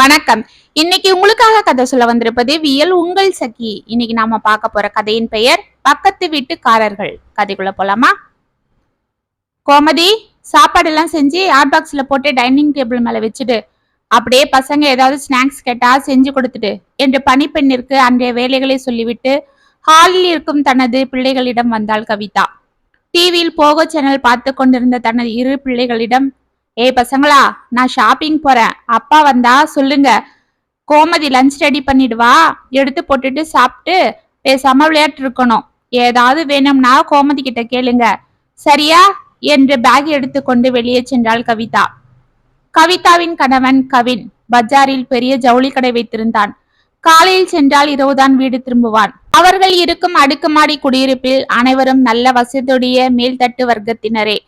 வணக்கம். இன்னைக்கு உங்களுக்காக கதை சொல்ல வந்திருப்பது வியல் உங்கள் சகி. இன்னைக்கு நாம பார்க்க போற கதையின் பெயர் பக்கத்து வீட்டுக்காரர்கள். கதைக்குள்ள போலாமா? கோமதி சாப்பாடு எல்லாம் செஞ்சு ஹாட் பாக்ஸ்ல போட்டு டைனிங் டேபிள் மேல வச்சுட்டு அப்படியே பசங்க ஏதாவது ஸ்நாக்ஸ் கேட்டா செஞ்சு கொடுத்துடு. என்று பணிப்பெண்ணிற்கு அன்றைய வேலைகளை சொல்லிவிட்டு ஹாலில் இருக்கும் தனது பிள்ளைகளிடம் வந்தாள் கவிதா. டிவியில் போகோ சேனல் பார்த்து கொண்டிருந்த தனது இரு பிள்ளைகளிடம் ஏய் பசங்களா நான் ஷாப்பிங் போறேன். அப்பா வந்தா சொல்லுங்க. கோமதி லஞ்ச் ரெடி பண்ணிடுவா. எடுத்து போட்டுட்டு சாப்பிட்டு பேசாம விளையாட்டு இருக்கணும். ஏதாவது வேணும்னா கோமதி கிட்ட கேளுங்க. சரியா? என்று பேக் எடுத்துக்கொண்டு வெளியே சென்றாள் கவிதா. கவிதாவின் கணவன் கவின் பஜாரில் பெரிய ஜவுளி கடை வைத்திருந்தான். காலையில் சென்றால் இரவுதான் வீடு திரும்புவான். அவர்கள் இருக்கும் அடுக்குமாடி குடியிருப்பில் அனைவரும் நல்ல வசதியுடைய மேல்தட்டு வர்க்கத்தினரே.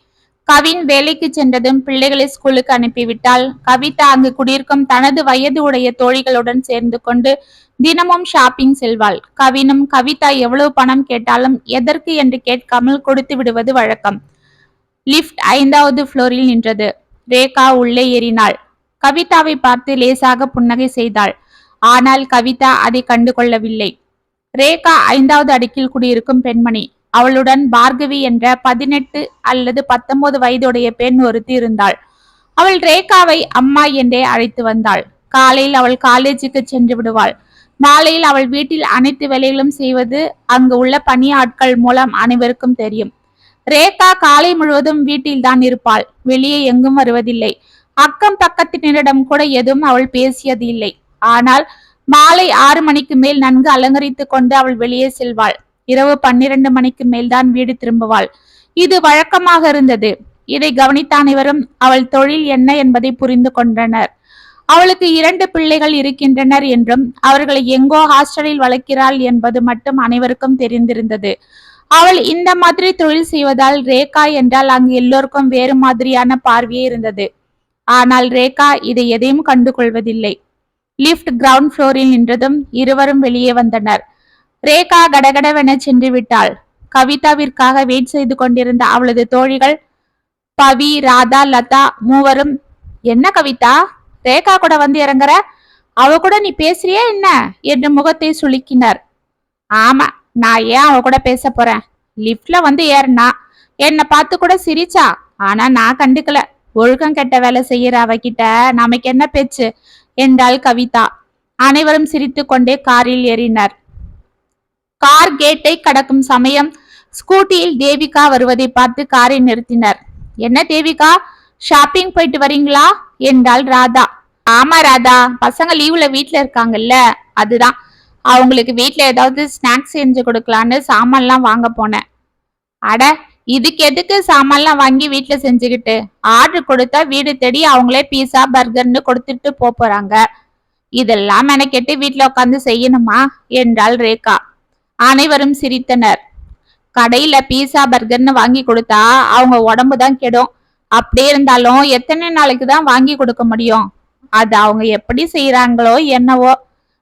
கவின் வேலைக்கு சென்றதும் பிள்ளைகளை ஸ்கூலுக்கு அனுப்பிவிட்டால் கவிதா அங்கு குடியிருக்கும் தனது வயது உடைய தோழிகளுடன் சேர்ந்து கொண்டு தினமும் ஷாப்பிங் செல்வாள். கவினும் கவிதா எவ்வளவு பணம் கேட்டாலும் எதற்கு என்று கேட்காமல் கொடுத்து விடுவது வழக்கம். லிஃப்ட் ஐந்தாவது ஃப்ளோரில் நின்றது. ரேகா உள்ளே ஏறினாள். கவிதாவை பார்த்து லேசாக புன்னகை செய்தாள். ஆனால் கவிதா அதை கண்டு கொள்ளவில்லை ரேகா ஐந்தாவது அடுக்கில் குடியிருக்கும் பெண்மணி. அவளுடன் பார்கவி என்ற பதினெட்டு அல்லது பத்தொன்பது வயதுடைய பெண் ஒருத்தி இருந்தாள். அவள் ரேகாவை அம்மா என்றே அழைத்து வந்தாள். காலையில் அவள் காலேஜுக்கு சென்று விடுவாள். மாலையில் அவள் வீட்டில் அனைத்து வேலைகளும் செய்வது அங்கு உள்ள பணியாட்கள் மூலம் அனைவருக்கும் தெரியும். ரேகா காலை முழுவதும் வீட்டில் தான் இருப்பாள். வெளியே எங்கும் வருவதில்லை. அக்கம் பக்கத்தினரிடம் கூட எதுவும் அவள் பேசியது இல்லை. ஆனால் மாலை ஆறு மணிக்கு மேல் நன்கு அலங்கரித்துக் கொண்டு அவள் வெளியே செல்வாள். இரவு பன்னிரண்டு மணிக்கு மேல்தான் வீடு திரும்புவாள். இது வழக்கமாக இருந்தது. இதை கவனித்த அனைவரும் அவள் தொழில் என்ன என்பதை புரிந்து கொண்டனர். அவளுக்கு இரண்டு பிள்ளைகள் இருக்கின்றனர் என்றும் அவர்களை எங்கோ ஹாஸ்டலில் வளர்க்கிறாள் என்பது மட்டும் அனைவருக்கும் தெரிந்திருந்தது. அவள் இந்த மாதிரி தொழில் செய்வதால் ரேகா என்றால் அங்கு எல்லோருக்கும் வேறு மாதிரியான பார்வையே இருந்தது. ஆனால் ரேகா இதை எதையும் கண்டு கொள்வதில்லை லிஃப்ட் கிரவுண்ட் ஃப்ளோரில் நின்றதும் இருவரும் வெளியே வந்தனர். ரேகா கடகடவென சென்று விட்டாள் கவிதாவிற்காக வெயிட் செய்து கொண்டிருந்த அவளது தோழிகள் பவி ராதா லதா மூவரும் என்ன கவிதா? ரேகா கூட வந்து இறங்குற? அவ கூட நீ பேசுறியா என்ன? என்று முகத்தை சுளுக்கினார். ஆமா நான் ஏன் அவ கூட பேச போறேன்? லிப்ட்ல வந்து ஏறினா? என்னை பார்த்து கூட சிரிச்சா? ஆனா நான் கண்டுக்கல. ஒழுக்கம் கெட்ட வேலை செய்யற அவகிட்ட நமக்கு என்ன பேச்சு? என்றாள் கவிதா. அனைவரும் சிரித்துக்கொண்டே காரில் ஏறினர். கார் கேட்டை கடக்கும் சமயம். ஸ்கூட்டியில் தேவிகா வருவதை பார்த்து காரை நிறுத்தினர். என்ன தேவிகா ஷாப்பிங் போயிட்டு வரீங்களா? என்றாள் ராதா. ஆமா ராதா பசங்க லீவ்ல வீட்டுல இருக்காங்கல்ல அதுதான். அவங்களுக்கு வீட்டுல ஏதாவது ஸ்நாக்ஸ் செஞ்சு கொடுக்கலான்னு சாமான்லாம் வாங்க போனேன். அட இதுக்கு எதுக்கு சாமான்லாம் வாங்கி வீட்டுல செஞ்சுக்கிட்டு? ஆர்டர் கொடுத்தா வீடு தேடி அவங்களே பீஸா பர்கர்னு கொடுத்துட்டு போறாங்க. இதெல்லாம் மெனக்கெட்டு வீட்டுல உட்காந்து செய்யணுமா? என்றாள் ரேகா. அனைவரும் சிரித்தனர். கடையில பீஸா பர்கர்னு வாங்கி கொடுத்தா அவங்க உடம்பு தான் கெடும். அப்படியே இருந்தாலும் எத்தனை நாளைக்கு தான் வாங்கி கொடுக்க முடியும்? அது அவங்க எப்படி செய்யறாங்களோ என்னவோ.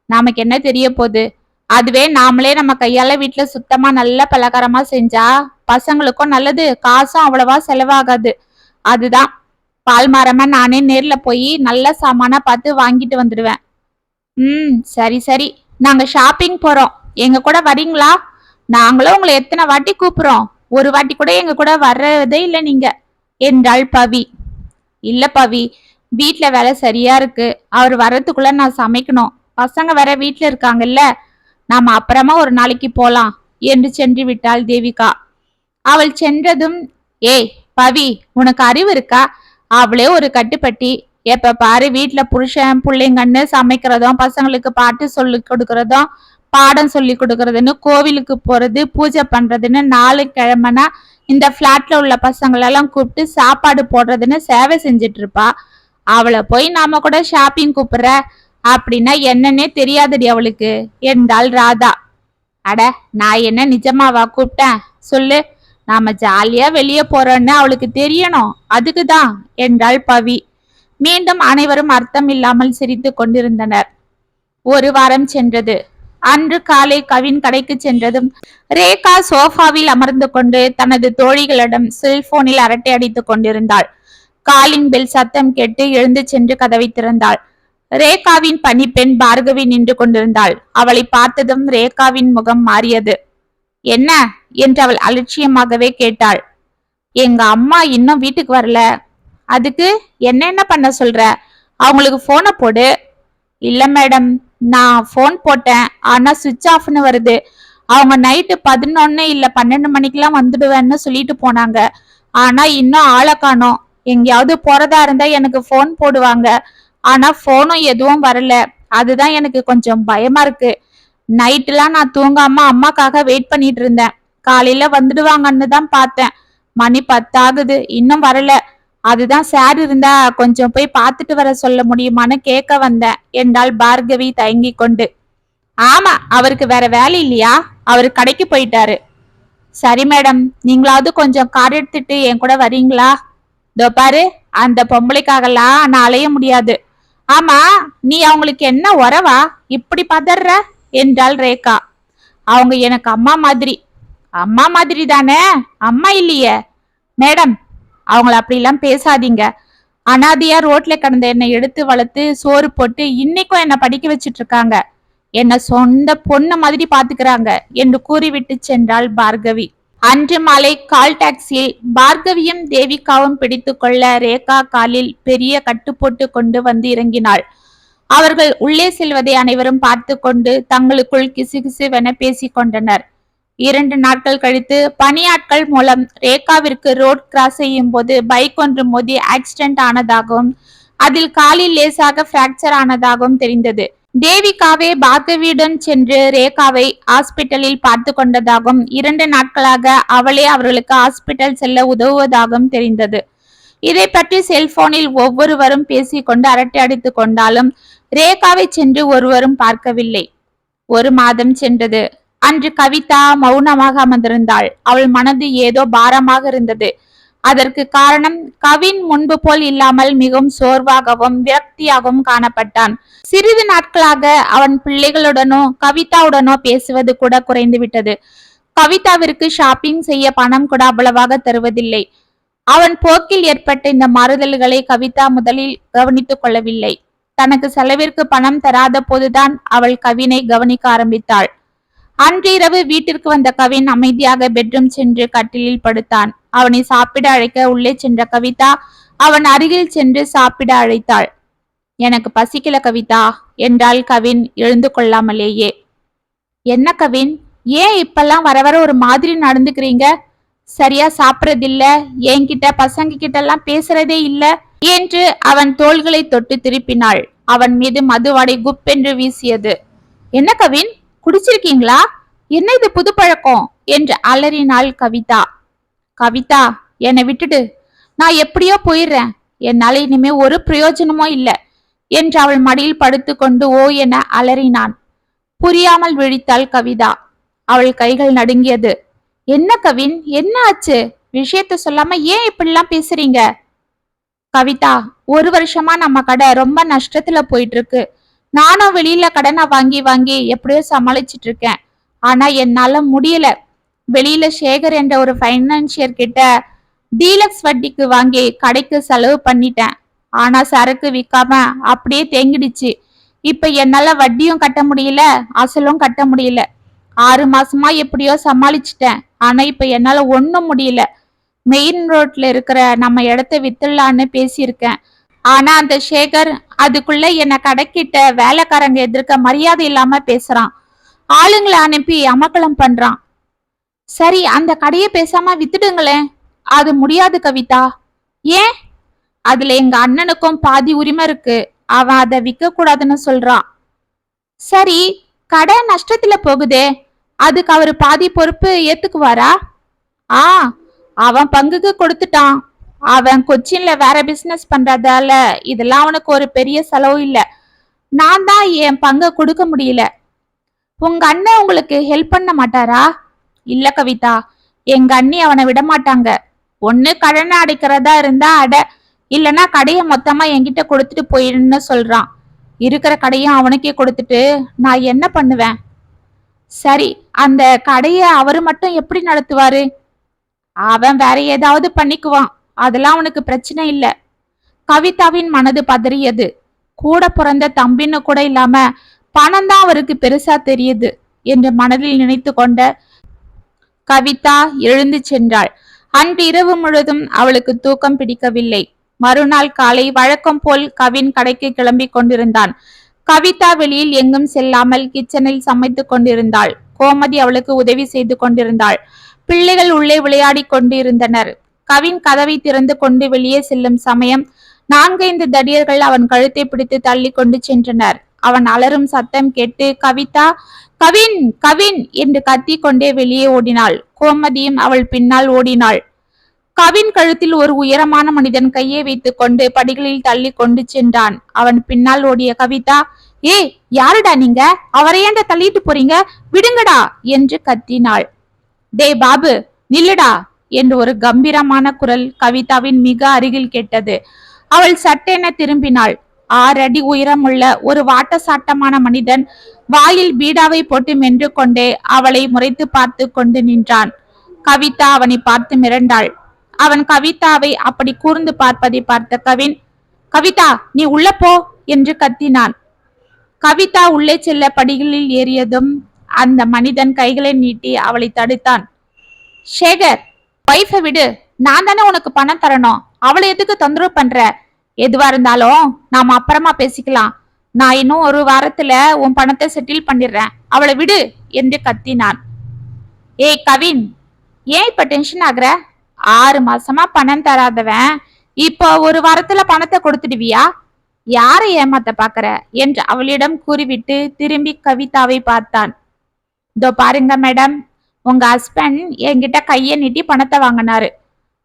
நமக்கு என்ன தெரிய போகுது? அதுவே நாமளே நம்ம கையால வீட்டுல சுத்தமா நல்ல பலகாரமா செஞ்சா பசங்களுக்கும் நல்லது. காசும் அவ்வளவா செலவாகாது. அதுதான். பால் மரமா நானே நேர்ல போய் நல்ல சாமானா பார்த்து வாங்கிட்டு வந்துடுவேன் ம் சரி சரி. நாங்க ஷாப்பிங் போறோம். எங்க கூட வரீங்களா? நாங்களும் உங்களை எத்தனை வாட்டி கூப்பிடுறோம். ஒரு வாட்டி கூட எங்க கூட வர்றதே இல்லை நீங்க. என்றாள் பவி. இல்ல பவி வீட்டுல வேலை சரியா இருக்கு. அவர் வர்றதுக்குள்ள நான் சமைக்கணும். பசங்க வேற வீட்டுல இருக்காங்கல்ல. நாம அப்புறமா ஒரு நாளைக்கு போலாம் என்று சென்று விட்டாள் தேவிகா. அவள் சென்றதும் ஏய் பவி உனக்கு அறிவு இருக்கா? அவளே ஒரு கட்டுப்பட்டி. எப்ப பாரு வீட்டுல புருஷன் பிள்ளைங்கன்னு சமைக்கிறதும் பசங்களுக்கு பாட்டு சொல்லி கொடுக்கறதும் பாடம் சொல்லி கொடுக்கறதுன்னு கோவிலுக்கு போறது பூஜை பண்றதுன்னு நாலு கிழமைனா இந்த பிளாட்ல உள்ள பசங்களெல்லாம் கூப்பிட்டு சாப்பாடு போடுறதுன்னு சேவை செஞ்சுட்டு இருப்பா அவளை போய் நாம கூட ஷாப்பிங் கூப்பிடுற அப்படின்னா என்னன்னே தெரியாதடி அவளுக்கு. என்றாள் ராதா. அட நான் என்ன நிஜமாவா கூப்பிட்டேன்? சொல்லு. நாம ஜாலியா வெளியே போறோம்னு அவளுக்கு தெரியணும். அதுக்குதான் என்றாள் பவி. மீண்டும் அனைவரும் அர்த்தம் இல்லாமல் சிரித்து கொண்டிருந்தனர். ஒரு வாரம் சென்றது. அன்று காலை கவின் கடைக்கு சென்றதும் ரேகா சோஃபாவில் அமர்ந்து கொண்டு தனது தோழிகளிடம் செல்போனில் அரட்டை அடித்துக் கொண்டிருந்தாள். காலிங் பெல் சத்தம் கேட்டு எழுந்து சென்று கதவை திறந்தாள். ரேகாவின் பணிப்பெண் பார்கவி நின்று கொண்டிருந்தாள். அவளை பார்த்ததும் ரேகாவின் முகம் மாறியது. என்ன? என்று அவள் அலட்சியமாகவே கேட்டாள். எங்க அம்மா இன்னும் வீட்டுக்கு வரல. அதுக்கு என்ன என்ன பண்ண சொல்ற? அவங்களுக்கு போனை போடு. இல்ல மேடம் நான் ஃபோன் போட்டேன். ஆனால் சுவிட்ச் ஆஃப்னு வருது. அவங்க நைட்டு பதினொன்று இல்லை பன்னெண்டு மணிக்கெலாம் வந்துடுவேன்னு சொல்லிட்டு போனாங்க. ஆனால் இன்னும் ஆளை காணோம். எங்கேயாவது போகிறதா இருந்தால் எனக்கு ஃபோன் போடுவாங்க. ஆனால் ஃபோனும் எதுவும் வரல. அதுதான் எனக்கு கொஞ்சம் பயமாக இருக்குது நைட்டுலாம் நான் தூங்காம அம்மாக்காக வெயிட் பண்ணிட்டு இருந்தேன். காலையில் வந்துடுவாங்கன்னு தான் பார்த்தேன். மணி பத்தாகுது. இன்னும் வரல. அதுதான் சார் இருந்தா கொஞ்சம் போய் பார்த்துட்டு வர சொல்ல முடியுமான்னு கேட்க வந்தேன். என்றாள் பார்கவி தயங்கி கொண்டு. ஆமா அவருக்கு வேற வேலை இல்லையா? அவர் கடைக்கு போயிட்டாரு. சரி மேடம் நீங்களாவது கொஞ்சம் கார் எடுத்துட்டு என் கூட வரீங்களா? இதோ பாரு அந்த பொம்பளைக்காகலாம் நான் அலைய முடியாது. ஆமா நீ அவங்களுக்கு என்ன உறவா? இப்படி பதற என்றாள் ரேகா. அவங்க எனக்கு அம்மா மாதிரி. அம்மா மாதிரி தானே? அம்மா இல்லையே. மேடம் அவங்கள அப்படிலாம் பேசாதீங்க. அனாதையா ரோட்ல கடந்த என்னை எடுத்து வளர்த்து சோறு போட்டு இன்னைக்கும் என்ன படிக்க வச்சிட்டு இருக்காங்க என்ன சொந்த பொண்ணு மாதிரி பாத்துக்கிறாங்க என்று கூறிவிட்டு சென்றாள் பார்கவி. அன்று மாலை கால் டாக்ஸியில் பார்கவியும் தேவிகாவும் பிடித்துக்கொள்ள ரேகா காலில் பெரிய கட்டு போட்டு கொண்டு வந்து இறங்கினாள். அவர்கள் உள்ளே செல்வதை அனைவரும் பார்த்து கொண்டு தங்களுக்குள் கிசுகிசுவென பேசிக் கொண்டனர். இரண்டு நாட்கள் கழித்து பணியாட்கள் மூலம் ரேகாவிற்கு ரோட் கிராஸ் செய்யும் போது பைக் ஒன்று மோதி ஆக்சிடென்ட் ஆனதாகவும் அதில் காலில் லேசாக பிராக்சர் ஆனதாகவும் தெரிந்தது. தேவிகாவே பார்கவியுடன் சென்று ரேகாவை ஹாஸ்பிட்டலில் பார்த்து கொண்டதாகவும் இரண்டு நாட்களாக அவளே அவர்களுக்கு ஹாஸ்பிட்டல் செல்ல உதவுவதாகவும் தெரிந்தது. இதை பற்றி செல்போனில் ஒவ்வொருவரும் பேசிக்கொண்டு அரட்டை அடித்து கொண்டாலும் ரேகாவை சென்று ஒருவரும் பார்க்கவில்லை. ஒரு மாதம் சென்றது. அன்று கவிதா மௌனமாக அமர்ந்திருந்தாள். அவள் மனது ஏதோ பாரமாக இருந்தது. அதற்கு காரணம் கவின் முன்பு போல் இல்லாமல் மிகவும் சோர்வாகவும் விரக்தியாகவும் காணப்பட்டான். சிறிது நாட்களாக அவன் பிள்ளைகளுடனோ கவிதாவுடனோ பேசுவது கூட குறைந்து விட்டது கவிதாவிற்கு ஷாப்பிங் செய்ய பணம் கூட அவ்வளவாக தருவதில்லை. அவன் போக்கில் ஏற்பட்ட இந்த மாறுதல்களை கவிதா முதலில் கவனித்துக் கொள்ளவில்லை. தனக்கு செலவிற்கு பணம் தராத போதுதான் அவள் கவினை கவனிக்க ஆரம்பித்தாள். அன்றிரவு வீட்டிற்கு வந்த கவின் அமைதியாக பெட்ரூம் சென்று கட்டிலில் படுத்தான். அவனை சாப்பிட அழைக்க உள்ளே சென்ற கவிதா அவன் அருகில் சென்று சாப்பிட அழைத்தாள். எனக்கு பசிக்கல கவிதா என்றாள் கவின் எழுந்து கொள்ளாமலேயே. என்ன கவின்? ஏன் இப்பெல்லாம் வர வர ஒரு மாதிரி நடந்துக்கிறீங்க? சரியா சாப்பிடறதில்ல. என்கிட்ட பசங்க கிட்ட எல்லாம் பேசுறதே இல்ல என்று அவன் தோள்களை தொட்டு திருப்பினாள். அவன் மீது மதுவாடை குப்பென்று வீசியது. என்ன கவின்? குடிச்சிருக்கீங்களா? என்ன இது புது பழக்கம்? என்று அலறினாள் கவிதா. கவிதா என்னை விட்டுடு. நான் எப்படியோ போயிடுறேன். என்னால இனிமே ஒரு பிரயோஜனமும் இல்லை என்று அவள் மடியில் படுத்துக்கொண்டு ஓ என அலறினான். புரியாமல் விழித்தாள் கவிதா. அவள் கைகள் நடுங்கியது. என்ன கவின்? என்ன ஆச்சு? விஷயத்த சொல்லாம ஏன் இப்படிலாம் பேசுறீங்க? கவிதா ஒரு வருஷமா நம்ம கடை ரொம்ப நஷ்டத்துல போயிட்டு இருக்கு. நானும் வெளியில கடனை வாங்கி வாங்கி எப்படியோ சமாளிச்சிட்டு இருக்கேன் ஆனா என்னால முடியல. வெளியில சேகர் என்ற ஒரு பைனான்சியர் கிட்ட டீலக்ஸ் வட்டிக்கு வாங்கி கடைக்கு செலவு பண்ணிட்டேன். ஆனா சரக்கு விற்காம அப்படியே தேங்கிடுச்சு. இப்ப என்னால வட்டியும் கட்ட முடியல அசலும் கட்ட முடியல. ஆறு மாசமா எப்படியோ சமாளிச்சிட்டேன். ஆனா இப்ப என்னால ஒன்னும் முடியல. மெயின் ரோட்ல இருக்கிற நம்ம இடத்த வித்துடலான்னு பேசியிருக்கேன். ஆனா அந்த சேகர் அதுக்குள்ள என்ன கடைக்கிட்ட வேலைக்காரங்க எதிர்க்க மரியாதை இல்லாம பேசுறான். ஆளுங்களை அனுப்பி அமக்கலம் பண்றான். சரி அந்த கடையை பேசாம வித்துடுங்களேன். அது முடியாது கவிதா. ஏன்? அதுல எங்க அண்ணனுக்கும் பாதி உரிமை இருக்கு. அவன் அதை விற்க கூடாதுன்னு சொல்றான் சரி கடை நஷ்டத்துல போகுதே. அதுக்கு அவர் பாதி பொறுப்பு ஏத்துக்குவாரா? ஆ அவன் பங்குக்கு கொடுத்துட்டான். அவன் கொச்சின்ல வேற பிசினஸ் பண்றதால இதெல்லாம் அவனுக்கு ஒரு பெரிய செலவு இல்ல. நான் தான் என் பங்கை கொடுக்க முடியல. உங்க அண்ணன் உங்களுக்கு ஹெல்ப் பண்ண மாட்டாரா? இல்ல கவிதா எங்க அண்ணி அவனை விட மாட்டாங்க. ஒண்ணு கடனை அடைக்கிறதா இருந்தா அட இல்லனா கடையை மொத்தமா என்கிட்ட கொடுத்துட்டு போயிடுன்னு சொல்றான். இருக்கிற கடையும் அவனுக்கே கொடுத்துட்டு நான் என்ன பண்ணுவேன்? சரி அந்த கடையை அவரு மட்டும் எப்படி நடத்துவாரு? அவன் வேற ஏதாவது பண்ணிக்குவான். அதெல்லாம் அவனுக்கு பிரச்சனை இல்ல. கவிதாவின் மனது பதறியது. கூட பிறந்த தம்பின்னு கூட இல்லாம பணம் தான் அவருக்கு பெருசா தெரியுது என்று மனதில் நினைத்து கொண்ட கவிதா எழுந்து சென்றாள். அன்று இரவு முழுதும் அவளுக்கு தூக்கம் பிடிக்கவில்லை. மறுநாள் காலை வழக்கம் போல் கவின் கடைக்கு கிளம்பி கொண்டிருந்தான். கவிதா வெளியில் எங்கும் செல்லாமல் கிச்சனில் சமைத்துக் கொண்டிருந்தாள். கோமதி அவளுக்கு உதவி செய்து கொண்டிருந்தாள். பிள்ளைகள் உள்ளே விளையாடி கொண்டிருந்தனர். கவின் கதவை திறந்து கொண்டு வெளியே செல்லும் சமயம் நான்கைந்து தடியர்கள் அவன் கழுத்தை பிடித்து தள்ளி கொண்டு சென்றனர். அவன் அலறும் சத்தம் கேட்டு கவிதா கவின் கவின் என்று கத்தி கொண்டே வெளியே ஓடினாள். கோமதியும் அவள் பின்னால் ஓடினாள். கவின் கழுத்தில் ஒரு உயரமான மனிதன் கையை வைத்துக் கொண்டு படிகளில் தள்ளி கொண்டு சென்றான். அவன் பின்னால் ஓடிய கவிதா ஏ யாருடா நீங்க? அவரை ஏன்டா தள்ளிட்டு போறீங்க? விடுங்கடா என்று கத்தினாள். டேய் பாபு நில்லுடா என்று ஒரு கம்பீரமான குரல் கவிதாவின் மிக அருகில் கேட்டது. அவள் சட்டென திரும்பினாள். ஆறு அடி உயரமுள்ள ஒரு வாட்ட சாட்டமான மனிதன் வாயில் பீடாவை போட்டு மென்று கொண்டே அவளை முறைத்து பார்த்து கொண்டு நின்றான். கவிதா அவனை பார்த்து மிரண்டாள். அவன் கவிதாவை அப்படி கூர்ந்து பார்ப்பதை பார்த்த கவின் கவிதா நீ உள்ள போ என்று கத்தினான். கவிதா உள்ளே செல்ல படிகளில் ஏறியதும் அந்த மனிதன் கைகளை நீட்டி அவளை தடுத்தான். சேகர் வைஃபை விடு. நான் தானே உனக்கு பணம் தரணும். அவளை எதுக்கு தொந்தரவு பண்ற? எதுவா இருந்தாலும் நாம அப்புறமா பேசிக்கலாம். நான் இன்னும் ஒரு வாரத்துல உன் பணத்தை செட்டில் பண்ணிடுறேன். அவளை விடு என்று கத்தினான். ஏய் கவின் ஏன் இப்ப டென்ஷன் ஆகுற? ஆறு மாசமா பணம் தராதவன். இப்போ ஒரு வாரத்துல பணத்தை கொடுத்துடுவியா? யாரை ஏமாத்த பாக்குற? என்று அவளிடம் கூறிவிட்டு திரும்பி கவிதாவை பார்த்தான். இதோ பாருங்க மேடம் உங்க ஹஸ்பண்ட் என்கிட்ட கையை நீட்டி பணத்தை வாங்கினாரு.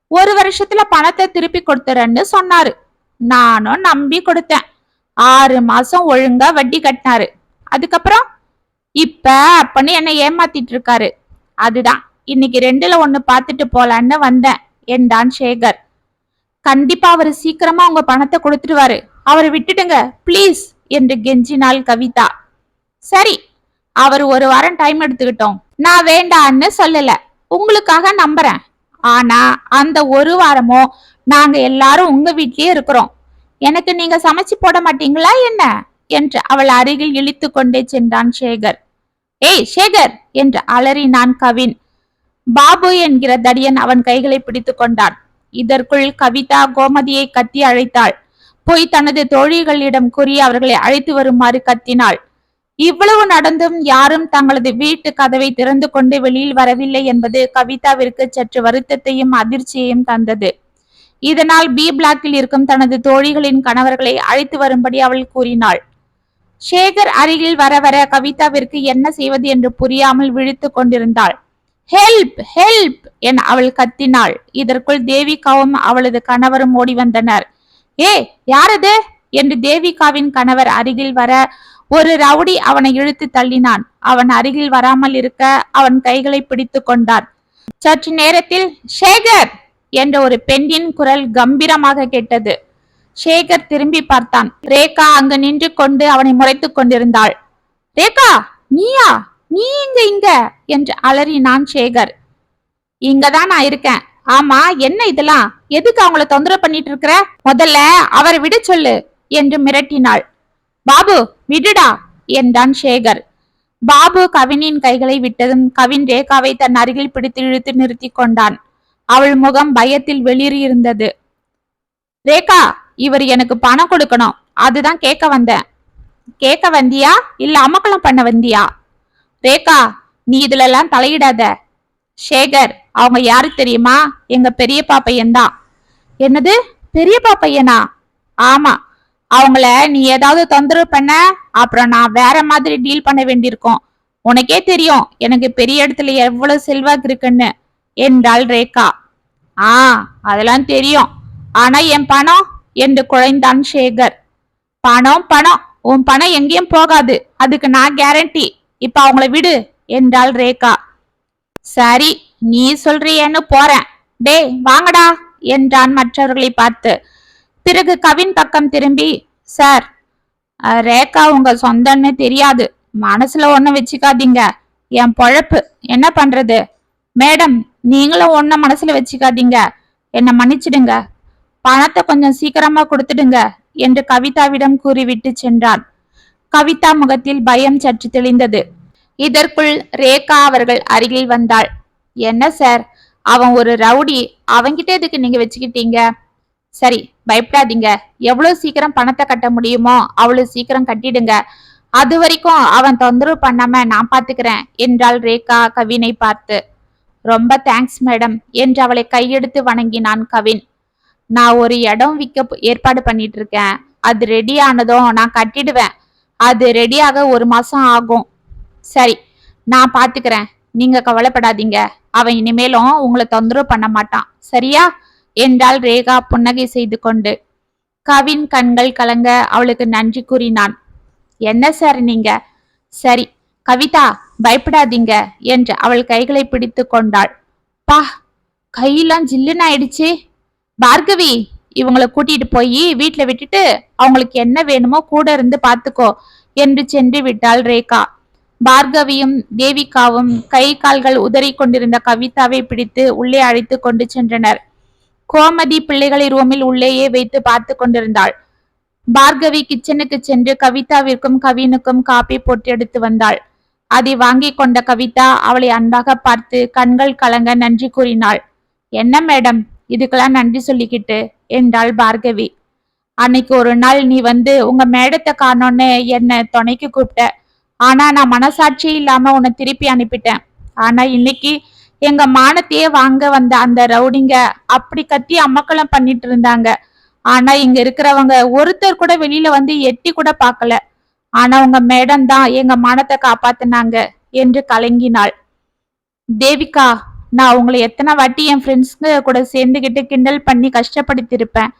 ஒரு வருஷத்துல பணத்தை திருப்பி கொடுத்துறேன்னு சொன்னாரு. நானும் நம்பி கொடுத்தேன். ஆறு மாசம் ஒழுங்கா வட்டி கட்டினாரு. அதுக்கப்புறம் இப்ப அப்பன்னு என்னை ஏமாத்திட்டு இருக்காரு. அதுதான். இன்னைக்கு ரெண்டுல ஒண்ணு பார்த்துட்டு போலான்னு வந்தேன். என்றான் சேகர். கண்டிப்பா அவர் சீக்கிரமா உங்க பணத்தை கொடுத்துருவாரு. அவரை விட்டுடுங்க. ப்ளீஸ். என்று கெஞ்சினாள் கவிதா. சரி. அவர் ஒரு வாரம் டைம் எடுத்துக்கிட்டோம். நான் வேண்டான்னு சொல்லல. உங்களுக்காக நம்புறேன். ஆனா அந்த ஒரு வாரமோ நாங்க எல்லாரும் உங்க வீட்லயே இருக்கிறோம். எனக்கு நீங்க சமைச்சு போட மாட்டீங்களா என்ன? என்று அவள் அருகில் இழித்து கொண்டே சென்றான் சேகர். ஏய் சேகர்! என்று அலறினான் கவின். பாபு என்கிற தடியன் அவன் கைகளை பிடித்து கொண்டான். இதற்குள் கவிதா கோமதியை கத்தி அழைத்தாள். போய் தனது தோழிகளிடம் கூறி அவர்களை அழைத்து வருமாறு கத்தினாள். இவ்வளவு நடந்தும் யாரும் தங்களது வீட்டு கதவை திறந்து கொண்டு வெளியில் வரவில்லை என்பது கவிதாவிற்கு சற்று வருத்தத்தையும் அதிர்ச்சியையும் தந்தது. இதனால் பி பிளாக்கில் இருக்கும் தனது தோழிகளின் கணவர்களை அழைத்து வரும்படி அவள் கூறினாள். சேகர் அருகில் வர வர கவிதாவிற்கு என்ன செய்வது என்று புரியாமல் விழித்து கொண்டிருந்தாள். ஹெல்ப் ஹெல்ப் என அவள் கத்தினாள். இதற்குள் தேவிகாவும் அவளது கணவரும் ஓடி வந்தனர். ஏ யாரது? என்று தேவிகாவின் கணவர் அருகில் வர ஒரு ரவுடி அவனை இழுத்து தள்ளினான். அவன் அருகில் வராமல் இருக்க அவன் கைகளை பிடித்து கொண்டான். சற்று நேரத்தில் சேகர்! என்ற ஒரு பெண்ணின் குரல் கம்பீரமாக கேட்டது. சேகர் திரும்பி பார்த்தான். ரேகா அங்கு நின்று கொண்டு அவனை முறைத்துக் கொண்டிருந்தாள். ரேகா நீயா? நீ இங்க இங்க? என்று அலறினான் சேகர். இங்கதான் நான் இருக்கேன். ஆமா என்ன இதெல்லாம்? எதுக்கு அவங்கள தொந்தரவு பண்ணிட்டு இருக்கிற? முதல்ல அவரை விட சொல்லு என்று மிரட்டினாள். பாபு விடுடா என்றான் சேகர். பாபு கவினின் கைகளை விட்டதும் கவின் ரேகாவை தன் அருகில் பிடித்து இழுத்து நிறுத்தி கொண்டான். அவள் முகம் பயத்தில் வெளியிருந்தது ரேகா இவர் எனக்கு பணம் கொடுக்கணும். அதுதான் கேட்க வந்தேன். கேட்க வந்தியா? இல்ல அமக்கலம் பண்ண வந்தியா? ரேகா நீ இதுல எல்லாம் தலையிடாத. சேகர் அவங்க யாரு தெரியுமா? எங்க பெரியப்பா பையன்தான் என்னது? பெரியப்பா பையனா ஆமா அவங்கள நீ ஏதாவது தொந்தரவு பண்ண அப்புறம் நான் வேற மாதிரி டீல் பண்ண வேண்டியிருக்கோம். உனக்கே தெரியும் எனக்கு பெரிய இடத்துல எவ்வளவு செல்வாக்கு இருக்குன்னு. என்றாள் ரேகா. ஆ அதெல்லாம் தெரியும். ஆனா என் பணம் என்று குழைந்தான் சேகர். பணம் பணம். உன் பணம் எங்கேயும் போகாது. அதுக்கு நான் கேரண்டி இப்ப அவங்கள விடு என்றாள் ரேகா. சரி நீ சொல்றியன்னு போறேன். டேய் வாங்கடா என்றான் மற்றவர்களை பார்த்து. பிறகு கவின் பக்கம் திரும்பி சார் ரேகா உங்க சொந்தன்னு தெரியாது. மனசுல ஒண்ணும் வச்சுக்காதீங்க. என் பொழப்பு. என்ன பண்றது? மேடம் நீங்களும் ஒன்னும் மனசுல வச்சுக்காதீங்க. என்னை மன்னிச்சிடுங்க. பணத்தை கொஞ்சம் சீக்கிரமா கொடுத்துடுங்க என்று கவிதாவிடம் கூறிவிட்டு சென்றான். கவிதா முகத்தில் பயம் சற்று தெளிந்தது. இதற்குள் ரேகா அவர்கள் அருகில் வந்தாள். என்ன சார்? அவன் ஒரு ரவுடி. அவன்கிட்ட எதுக்கு நீங்க வச்சுக்கிட்டீங்க? சரி பயப்படாதீங்க. எவ்வளவு சீக்கிரம் பணத்தை கட்ட முடியுமோ அவ்வளவு சீக்கிரம் கட்டிடுங்க. அது வரைக்கும் அவன் தொந்தரவு பண்ணாம நான் பாத்துக்கிறேன் என்றாள் ரேகா கவினை பார்த்து. ரொம்ப தேங்க்ஸ் மேடம் என்று அவளை கையெடுத்து வணங்கினான் கவின். நான் ஒரு இடம் விற்க ஏற்பாடு பண்ணிட்டு இருக்கேன் அது ரெடி ஆனதும் நான் கட்டிடுவேன். அது ரெடியாக ஒரு மாசம் ஆகும். சரி நான் பாத்துக்கிறேன். நீங்க கவலைப்படாதீங்க. அவன் இனிமேலும் உங்களை தொந்தரவு பண்ண மாட்டான். சரியா? என்றாள் ரேகா புன்னகை செய்து கொண்டு கவின் கண்கள் கலங்க அவளுக்கு நன்றி கூறினான். என்ன சார் நீங்க? சரி கவிதா பயப்படாதீங்க என்று அவள் கைகளை பிடித்து கொண்டாள். பா கையெல்லாம் ஜில்லுன்னு ஆயிடுச்சு. பார்கவி இவங்களை கூட்டிட்டு போய் வீட்டுல விட்டுட்டு அவங்களுக்கு என்ன வேணுமோ கூட இருந்து பாத்துக்கோ என்று சென்று விட்டாள் ரேகா. பார்கவியும் தேவிகாவும் கை கால்கள் உதறி கொண்டிருந்த கவிதாவை பிடித்து உள்ளே அழைத்து கொண்டு சென்றனர். கோமதி பிள்ளைகளை ரூமில் உள்ளேயே வைத்து பார்த்து கொண்டிருந்தாள். பார்கவி கிச்சனுக்கு சென்று கவிதாவிற்கும் கவினுக்கும் காப்பி போட்டு எடுத்து வந்தாள். அதை வாங்கி கொண்ட கவிதா அவளை அன்பாக பார்த்து கண்கள் கலங்க நன்றி கூறினாள். என்ன மேடம் இதுக்கெல்லாம் நன்றி சொல்லிக்கிட்டு? என்றாள் பார்கவி. அன்னைக்கு ஒரு நாள் நீ வந்து உங்க மேடத்தை காணோன்னு என்னை துணைக்கு கூப்பிட்ட. ஆனா நான் மனசாட்சி இல்லாம உன்னை திருப்பி அனுப்பிட்டேன். ஆனா இன்னைக்கு எங்க மானத்தையே வாங்க வந்த அந்த ரவுடிங்க அப்படி கத்தி அமக்கலம் பண்ணிட்டு இருந்தாங்க. ஆனா இங்க இருக்கிறவங்க ஒருத்தர் கூட வெளியில வந்து எட்டி கூட பார்க்கல. ஆனா உங்க மேடம் தான் எங்க மானத்தை காப்பாத்தினாங்க என்று கலங்கினாள். தேவிகா நான் உங்களை எத்தனை வாட்டி என் ஃப்ரெண்ட்ஸுங்க கூட சேர்ந்துக்கிட்டு கிண்டல் பண்ணி கஷ்டப்படுத்தியிருப்பேன்.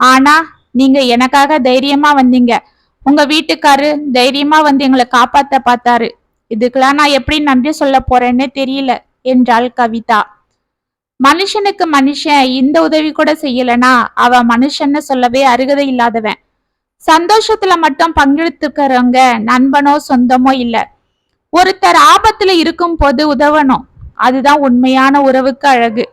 ஆனா நீங்க எனக்காக தைரியமா வந்தீங்க. உங்க வீட்டுக்காரு தைரியமா வந்து எங்களை காப்பாத்த பார்த்தாரு. இதுக்கெல்லாம் நான் எப்படி நன்றி சொல்ல போறேன்னு தெரியல. என்றாள் கவிதா. மனுஷனுக்கு மனுஷன் இந்த உதவி கூட செய்யலனா அவ மனுஷன்னு சொல்லவே அருகதை இல்லாதவன். சந்தோஷத்துல மட்டும் பங்கெடுத்துக்கிறவங்க நண்பனோ சொந்தமோ இல்ல. ஒருத்தர் ஆபத்துல இருக்கும் போது உதவணும். அதுதான் உண்மையான உறவுக்கு அழகு.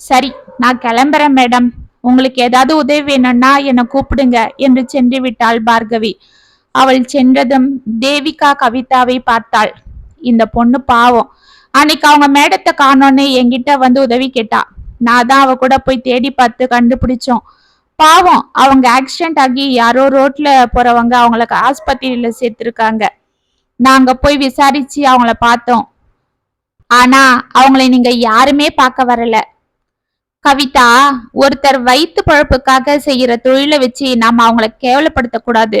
சரி நான் கிளம்புறேன் மேடம். உங்களுக்கு ஏதாவது உதவி வேணும்னா என்னை கூப்பிடுங்க என்று சென்று விட்டாள் பார்கவி. அவள் சென்றதும் தேவிகா கவிதாவை பார்த்தாள். இந்த பொண்ணு பாவம். அன்னைக்கு அவங்க மேடத்தை காணோன்னு என்கிட்ட வந்து உதவி கேட்டா. நான் தான் அவ கூட போய் தேடி பார்த்து கண்டுபிடிச்சோம். பாவம் அவங்க ஆக்சிடென்ட் ஆகி யாரோ ரோட்ல போறவங்க அவங்களுக்கு ஆஸ்பத்திரியில சேர்த்திருக்காங்க. நாங்க போய் விசாரிச்சு அவங்கள பார்த்தோம். ஆனா அவங்களை நீங்க யாருமே பார்க்க வரல. கவிதா ஒருத்தர் வயிற்று பழப்புக்காக செய்யற தொழிலை வச்சு நாம அவங்கள கேவலப்படுத்த கூடாது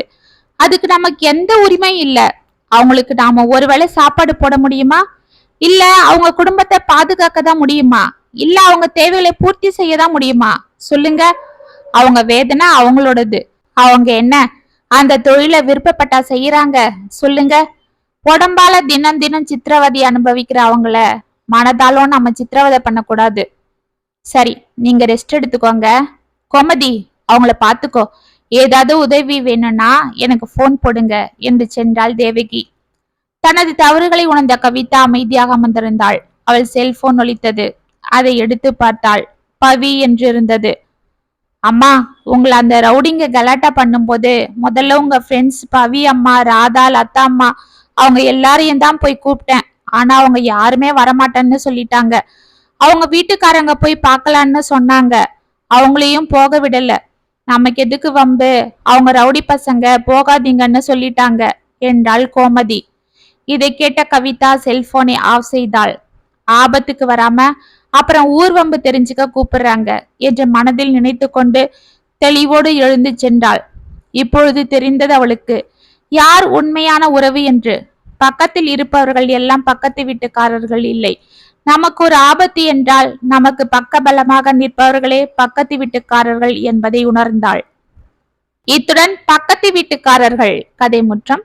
அதுக்கு நமக்கு எந்த உரிமையும் இல்லை. அவங்களுக்கு நாம ஒருவேளை சாப்பாடு போட முடியுமா? இல்ல அவங்க குடும்பத்தை பாதுகாக்க தான் முடியுமா? இல்ல அவங்க தேவைகளை பூர்த்தி செய்ய தான் முடியுமா? சொல்லுங்க. அவங்க வேதனை அவங்களோடது. அவங்க என்ன? அந்த தொழிலை விருப்பப்பட்டா செய்யறாங்க சொல்லுங்க. உடம்பால தினம் தினம் சித்திரவதை அனுபவிக்கிற அவங்கள மனதாலும் நம்ம சித்திரவதை பண்ணக்கூடாது. சரி நீங்க ரெஸ்ட் எடுத்துக்கோங்க. கோமதி அவங்கள பாத்துக்கோ. ஏதாவது உதவி வேணும்னா எனக்கு ஃபோன் போடுங்க. என்று சென்றாள் தேவகி. தனது தவறுகளை உணர்ந்த கவிதா அமைதியாக அமர்ந்திருந்தாள். அவள் செல்போன் ஒலித்தது. அதை எடுத்து பார்த்தாள். பவி என்று இருந்தது அம்மா உங்களை அந்த ரவுடிங்க கலாட்டா பண்ணும்போது முதல்ல உங்க ஃப்ரெண்ட்ஸ் பவி அம்மா ராதா லதா அம்மா அவங்க எல்லாரையும் தான் போய் கூப்பிட்டேன். ஆனா அவங்க யாருமே வரமாட்டேன்னு சொல்லிட்டாங்க. அவங்க வீட்டுக்காரங்க போய் பார்க்கலான்னு சொன்னாங்க. அவங்களையும் போக விடல. நமக்கு எதுக்கு வம்பு? அவங்க ரவுடி பசங்க போகாதீங்கன்னு சொல்லிட்டாங்க. என்றாள் கோமதி. இதை கேட்ட கவிதா செல்போனை ஆஃப் செய்தாள். ஆபத்துக்கு வராம அப்புறம் ஊர்வம்பு தெரிஞ்சுக்க கூப்பிடுறாங்க என்று மனதில் நினைத்து கொண்டு தெளிவோடு எழுந்து சென்றாள். இப்பொழுது தெரிந்தது அவளுக்கு யார் உண்மையான உறவு என்று? பக்கத்தில் இருப்பவர்கள் எல்லாம் பக்கத்து வீட்டுக்காரர்கள் இல்லை. நமக்கு ஒரு ஆபத்து என்றால் நமக்கு பக்க பலமாக நிற்பவர்களே பக்கத்து வீட்டுக்காரர்கள் என்பதை உணர்ந்தாள். இத்துடன் பக்கத்து வீட்டுக்காரர்கள் கதை முற்றம்